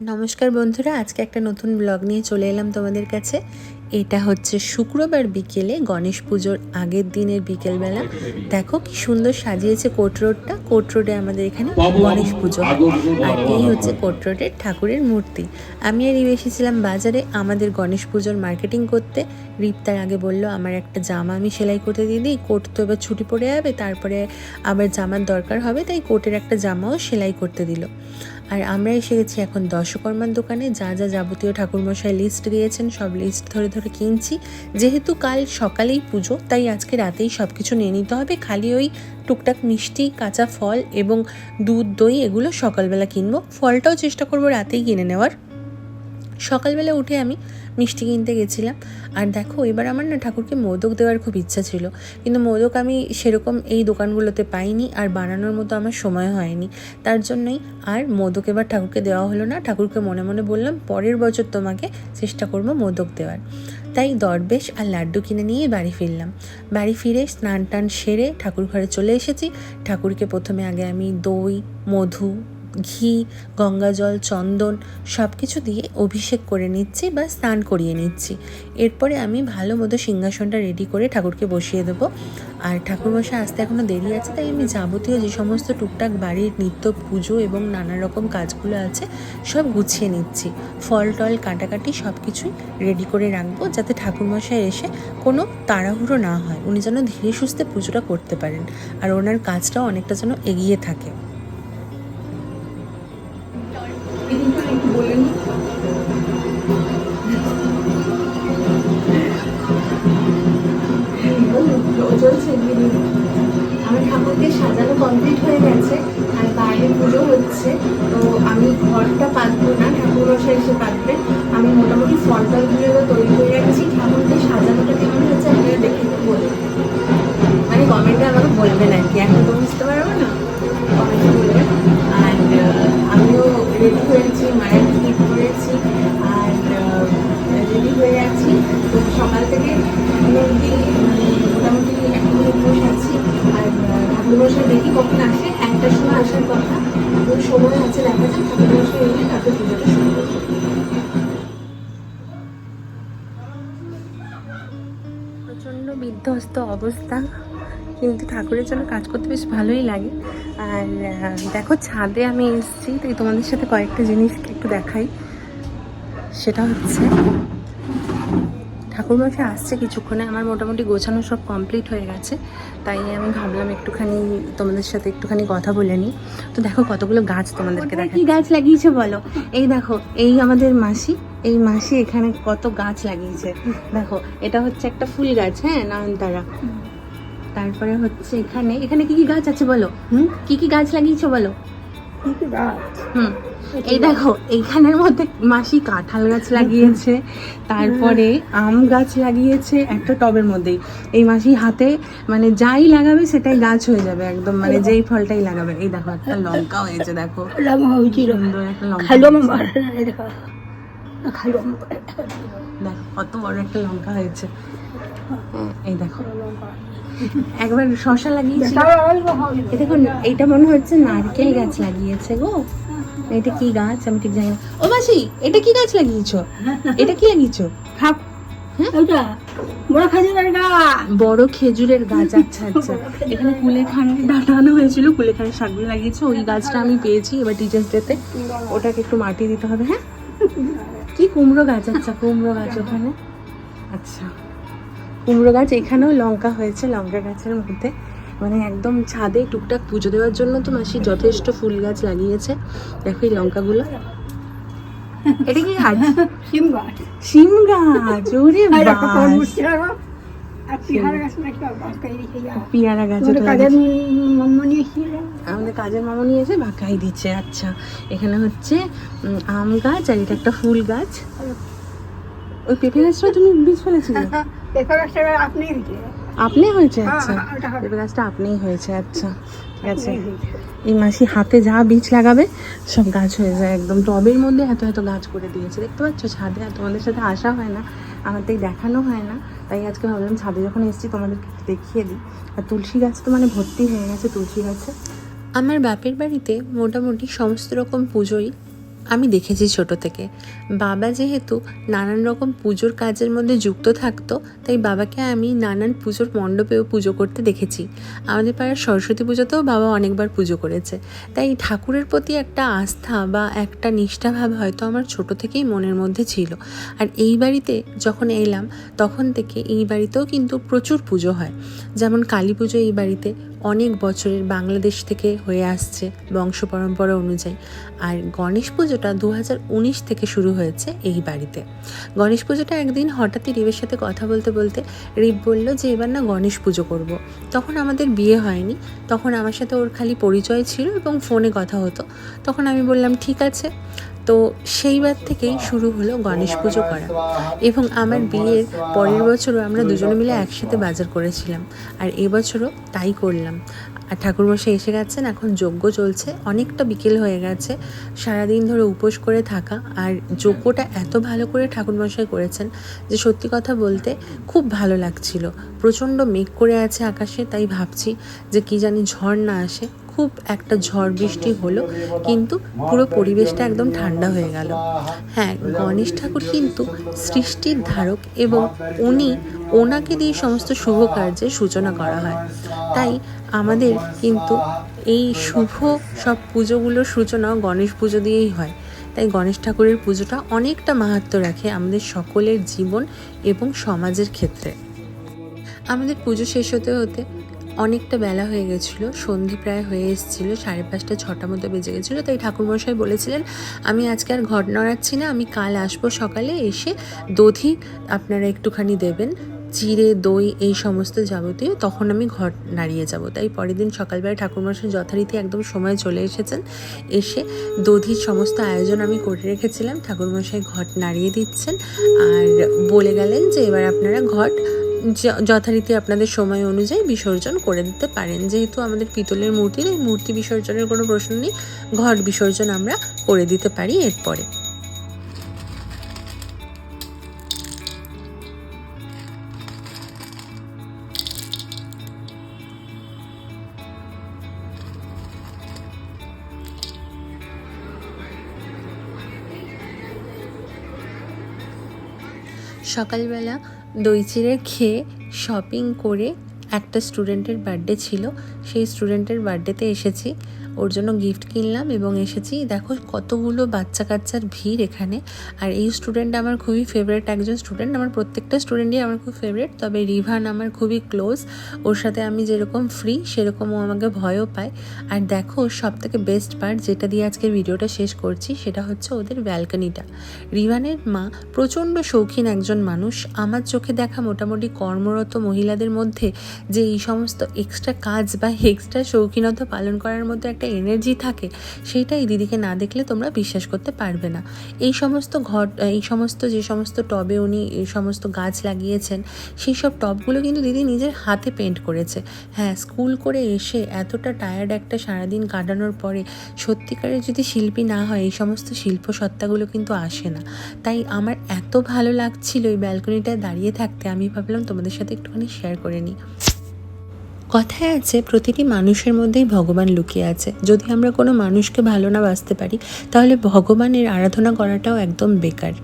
নমস্কার বন্ধুরা আজকে একটা নতুন ব্লগ নিয়ে চলে এলাম তোমাদের কাছে। এটা হচ্ছে শুক্রবার বিকেলে গণেশ পুজোর আগের দিনের বিকেলবেলা। দেখো কি সুন্দর সাজিয়েছে কোট রোডটা। কোট রোডে আমাদের এখানে গণেশ পুজো আর এই হচ্ছে কোট রোডের ঠাকুরের মূর্তি। আমি আর ইউ এসেছিলাম বাজারে। আমাদের গণেশ পুজোর মার্কেটিং করতে। রিপ তার আগে বলল আমার একটা জামা আমি সেলাই করতে দিয়ে দিই। কোট তো এবার ছুটি পড়ে যাবে তারপরে আবার জামার দরকার হবে তাই কোটের একটা জামাও সেলাই করতে দিল। আর আমরা এসে গেছি এখন দশকর্মার দোকানে। যা যা যাবতীয় ঠাকুরমশাই লিস্ট দিয়েছেন, সব লিস্ট ধরে ধরে কিনছি। যেহেতু কাল সকালেই পুজো, তাই আজকে রাতেই সব কিছু নিয়ে নিতে হবে। খালি ওই টুকটাক মিষ্টি, কাঁচা ফল এবং দুধ, দই, এগুলো সকালবেলা কিনবো। ফলটাও চেষ্টা করব রাতেই কিনে নেওয়ার। সকালবেলা উঠে আমি মিষ্টি কিনতে গেছিলাম। আর দেখো, এবার আমার না ঠাকুরকে মোদক দেওয়ার খুব ইচ্ছা ছিল। কিন্তু মোদক আমি সেরকম এই দোকানগুলোতে পাইনি আর বানানোর মতো আমার সময় হয়নি। তার জন্যই আর মোদক এবার ঠাকুরকে দেওয়া হলো না। ঠাকুরকে মনে মনে বললাম, পরের বছর তোমাকে চেষ্টা করব মোদক দেওয়ার। তাই দরবেশ আর লাড্ডু কিনে নিয়ে বাড়ি ফিরলাম। বাড়ি ফিরে স্নান টান সেরে ঠাকুর ঘরে চলে এসেছি। ঠাকুরকে প্রথমে আগে আমি দই, মধু ঘি, গঙ্গা জল, চন্দন সব কিছু দিয়ে অভিষেক করে নিচ্ছি বা স্নান করিয়ে নিচ্ছি। এরপরে আমি ভালো মতো সিংহাসনটা রেডি করে ঠাকুরকে বসিয়ে দেবো। আর ঠাকুর বসা আসতে এখনও দেরি আছে, তাই আমি যাবতীয় যে সমস্ত টুকটাক বাড়ির নিত্য পুজো এবং নানা রকম কাজগুলো আছে, সব গুছিয়ে নিচ্ছি। ফল টল, কাটাকাটি সব কিছুই রেডি করে রাখব যাতে ঠাকুরমশাই এসে কোনো তাড়াহুড়ো না হয়। উনি যেন ধীরে সুস্থে পুজোটা করতে পারেন। আর ওনার কাজটাও অনেকটা যেন এগিয়ে থাকে। আমার ঠাকুরকে সাজানো কমপ্লিট হয়ে গেছে, আর বাইরে হচ্ছে। তো আমি ঘরটা পাতবো না ঠাকুর মশাই এসে পাতবেন। আমি মোটামুটি ফল টলগুলো তৈরি সকাল থেকে মানে মোটামুটি এখন বসে আছি। আর, ঠাকুর ঠাকুরমশাই দেখি কখন আসে, একটার সময় আসার কথা। এখন সময় আছে, দেখা যাক ঠাকুরমশাই এলে তারপর পুজোটা শুরু প্রচণ্ড বিধ্বস্ত অবস্থা, কিন্তু ঠাকুরের জন্য কাজ করতে বেশ ভালোই লাগে। আর দেখো, ছাদে আমি এসেছি, তাই তোমাদের সাথে কয়েকটা জিনিস একটু দেখাই। সেটা হচ্ছে ঠাকুরমশাই আসছে কিছুক্ষণে আমার মোটামুটি গোছানো সব কমপ্লিট হয়ে গেছে। তাই আমি ভাবলাম একটুখানি তোমাদের সাথে একটুখানি কথা বলে নিই। তো দেখো কতগুলো গাছ তোমাদেরকে দেখা কি গাছ লাগিয়েছে বলো? এই দেখো এই আমাদের মাসি এই মাসি এখানে কত গাছ লাগিয়েছে। দেখো এটা হচ্ছে একটা ফুল গাছ হ্যাঁ নয়নতারা। তারপরে হচ্ছে এখানে এখানে কি কি গাছ আছে বলো? হুম? কি কি গাছ লাগিয়েছো বলো? হুম। এই দেখো এইখানের মধ্যে মাসি কাঁঠাল গাছ লাগিয়েছে তারপরে আম গাছ লাগিয়েছে একটা টবের মধ্যেই। এই মাসি হাতে মানে যাই লাগাবে সেটাই গাছ হয়ে যাবে একদম মানে যেই ফলটাই লাগাবে। এই দেখো একটা লঙ্কা হয়েছে দেখো। সুন্দর একটা লঙ্কা দেখো। কত বড় একটা লঙ্কা হয়েছে। হ্যাঁ, এই দেখো। একবার শশা লাগিয়েছিল। দেখুন এইটা মনে হচ্ছে নারকেল গাছ লাগিয়েছে গো। এটা কি গাছ? আমি ঠিক জানি না। ও মাসি এটা কি গাছ লাগিয়েছো? এটা কি লাগিয়েছো? বড় খেজুরের গাছ। আচ্ছা আচ্ছা। এখানে কুলেখানের ডাটা আনা হয়েছিল কুলেখানের শাকগুলো লাগিয়েছে। ওই গাছটা আমি পেয়েছি এবার টিচার্স ডেতে ওটাকে একটু মাটি দিতে হবে হ্যাঁ? কি কুমড়ো গাছ? আচ্ছা কুমড়ো গাছ ওখানে। আচ্ছা। কুমড়ো গাছ এখানেও লঙ্কা হয়েছে লঙ্কা গাছের মধ্যে। মানে একদম ছাদে টুকটাক পুজো দেওয়ার জন্য তো মাসি যথেষ্ট ফুল গাছ লাগিয়েছে। দেখো এই লঙ্কাগুলো। এটা কি গাছ? শিম গাছ। ওরে গাছ। আমাদের কাজের মামা নিয়ে এসে বাঁকাই দিচ্ছে। আচ্ছা এখানে হচ্ছে আম গাছ আর এটা একটা ফুল গাছ। ওই পেঁপে গাছটা তুমি বীজ ফেলেছিলে? আপনি হয়েছে। আচ্ছা হ্যাঁ, হবে। পেঁপে গাছটা আপনিই হয়েছে আচ্ছা ঠিক আছে। এই মাসি হাতে যা বীজ লাগাবে সব গাছ হয়ে যায় একদম। টবের মধ্যে এত এত গাছ করে দিয়েছে। দেখতে পাচ্ছ ছাদে আর তোমাদের সাথে আসা হয় না আমার তাই দেখানো হয় না। তাই আজকে ভাবলাম ছাদে যখন এসেছি তোমাদেরকে দেখিয়ে দিই। আর তুলসী গাছ তো মানে ভর্তি হয়ে গেছে তুলসী গাছে। আমার বাপের বাড়িতে মোটামুটি সমস্ত রকম পুজোই আমি দেখেছি ছোট থেকে। বাবা যেহেতু নানান রকম পুজোর কাজের মধ্যে যুক্ত থাকতো, তাই বাবাকে আমি নানান পুজোর মণ্ডপেও পুজো করতে দেখেছি। আমাদের পাড়ার সরস্বতী পুজোতেও বাবা অনেকবার পুজো করেছে। তাই ঠাকুরের প্রতি একটা আস্থা বা একটা নিষ্ঠাভাব হয়তো আমার ছোট থেকেই মনের মধ্যে ছিল। আর এই বাড়িতে যখন এলাম, তখন থেকে এই বাড়িতেও কিন্তু প্রচুর পুজো হয়। যেমন কালী পুজো এই বাড়িতে অনেক বছরের বাংলাদেশ থেকে হয়ে আসছে বংশ পরম্পরা অনুযায়ী। আর গণেশ পুজোটা দু থেকে শুরু হয়েছে এই বাড়িতে। গণেশ পুজোটা একদিন হঠাৎই রিবের সাথে কথা বলতে বলতে রিব বলল যে, এবার না গণেশ পুজো করব। তখন আমাদের বিয়ে হয়নি। তখন আমার সাথে ওর খালি পরিচয় ছিল এবং ফোনে কথা হতো। তখন আমি বললাম, ঠিক আছে। তো সেইবার থেকেই শুরু হলো গণেশ পুজো করা। এবং আমার বিয়ের পরের বছরও আমরা দুজনে মিলে একসাথে বাজার করেছিলাম। আর এবছরও তাই করলাম। আর ঠাকুরমশাই এসে গেছেন, এখন যজ্ঞ চলছে। অনেকটা বিকেল হয়ে গেছে। সারাদিন ধরে উপোস করে থাকা। আর যজ্ঞটা এত ভালো করে ঠাকুরমশাই করেছেন যে সত্যি কথা বলতে খুব ভালো লাগছিল। প্রচণ্ড মেঘ করে আছে আকাশে, তাই ভাবছি যে কি জানি ঝড় না আসে। খুব একটা ঝড় বৃষ্টি হলো, কিন্তু পুরো পরিবেশটা একদম ঠান্ডা হয়ে গেল। হ্যাঁ গণেশ ঠাকুর কিন্তু সৃষ্টির ধারক এবং উনি ওনাকে দিয়ে সমস্ত শুভ কার্যের সূচনা করা হয়। তাই আমাদের কিন্তু এই শুভ সব পুজোগুলোর সূচনা গণেশ পুজো দিয়েই হয়। তাই গণেশ ঠাকুরের পুজোটা অনেকটা মাহাত্ম্য রাখে আমাদের সকলের জীবন এবং সমাজের ক্ষেত্রে। আমাদের পুজো শেষ হতে হতে অনেকটা বেলা হয়ে গেছিল, সন্ধে প্রায় হয়ে এসেছিল, সাড়ে পাঁচটা, ছটা মতো বেজে গেছিল, তাই ঠাকুরমশাই বলেছিলেন, আমি আজকে আর ঘট নড়াচ্ছি না, আমি কাল আসব সকালে, এসে দধি আপনারা একটুখানি দেবেন, চিড়ে, দই, এই সমস্ত যাবতীয়, তখন আমি ঘর নাড়িয়ে যাব। তাই পরের দিন সকালবেলা ঠাকুরমশাই যথারীতি একদম সময় চলে এসেছেন, এসে দধির সমস্ত আয়োজন আমি করে রেখেছিলাম, ঠাকুরমশাই ঘট নাড়িয়ে দিচ্ছেন, আর বলে গেলেন যে এবার আপনারা ঘট যথারীতি আপনাদের সময় অনুযায়ী বিসর্জন করে দিতে পারেন। যেহেতু আমাদের পিতলের মূর্তির, এই মূর্তি বিসর্জনের কোনো প্রশ্ন নেই, ঘট বিসর্জন আমরা করে দিতে পারি এরপরে। সকালবেলা দই চিড়ে খেয়ে শপিং করে একটা স্টুডেন্টের বার্থডে ছিল। সেই স্টুডেন্টের বার্থডেতে এসেছি। ওর জন্য গিফট কিনলাম এবং এসেছি। দেখো কতগুলো বাচ্চা কাচ্চার ভিড় এখানে। আর এই স্টুডেন্ট আমার খুবই ফেভারিট একজন স্টুডেন্ট আমার প্রত্যেকটা স্টুডেন্টই আমার খুব ফেভারিট তবে রিভান আমার খুবই ক্লোজ ওর সাথে আমি যেরকম ফ্রি সেরকম ও আমাকে ভয়ও পায়। আর দেখো সব থেকে বেস্ট পার্ট যেটা দিয়ে আজকের ভিডিওটা শেষ করছি, সেটা হচ্ছে ওদের ব্যালকনিটা রিভানের মা প্রচণ্ড শৌখিন একজন মানুষ। আমার চোখে দেখা মোটামুটি কর্মরত মহিলাদের মধ্যে যে এই সমস্ত এক্সট্রা কাজ বা এক্সট্রা শৌখিনতা পালন করার মধ্যে একটা এনার্জি থাকে সেটা এই দিদিকে না দেখলে তোমরা বিশ্বাস করতে পারবে না। এই সমস্ত ঘর এই সমস্ত যে সমস্ত টবে উনি, এই সমস্ত গাছ লাগিয়েছেন, সেই সব টবগুলো কিন্তু দিদি নিজের হাতে পেন্ট করেছে। হ্যাঁ স্কুল করে এসে এতটা টায়ার্ড একটা সারাদিন কাটানোর পরে সত্যিকারের যদি শিল্পী না হয়, এই সমস্ত শিল্প সত্তাগুলো কিন্তু আসে না। তাই আমার এত ভালো লাগছিল ওই ব্যালকনিটায় দাঁড়িয়ে থাকতে, আমি ভাবলাম তোমাদের সাথে একটুখানি শেয়ার করে নিই। কথায় আছে, প্রতিটি মানুষের মধ্যেই ভগবান লুকিয়ে আছে। যদি আমরা কোনো মানুষকে ভালো না বাঁচতে পারি, তাহলে ভগবানের আরাধনা করাটাও একদম বেকার।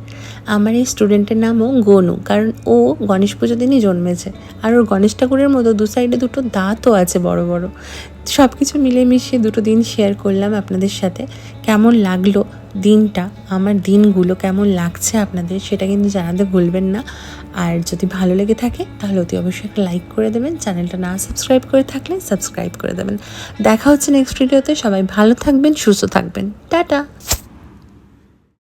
আমার এই স্টুডেন্টের নামও গনু, কারণ ও গণেশ পুজো দিনই জন্মেছে। আর ওর গণেশ ঠাকুরের মতো দু সাইডে দুটো দাঁতও আছে বড় বড়। সব কিছু মিলেমিশিয়ে দুটো দিন শেয়ার করলাম আপনাদের সাথে। কেমন লাগল দিনটা, আমার দিনগুলো কেমন লাগছে আপনাদের সেটা কিন্তু জানাতে ভুলবেন না। আর যদি ভালো লেগে থাকে, তাহলে অতি অবশ্যই একটা লাইক করে দেবেন। চ্যানেলটা না সাবস্ক্রাইব করে থাকলে সাবস্ক্রাইব করে দেবেন। দেখা হচ্ছে নেক্সট ভিডিওতে সবাই ভালো থাকবেন, সুস্থ থাকবেন। টাটা!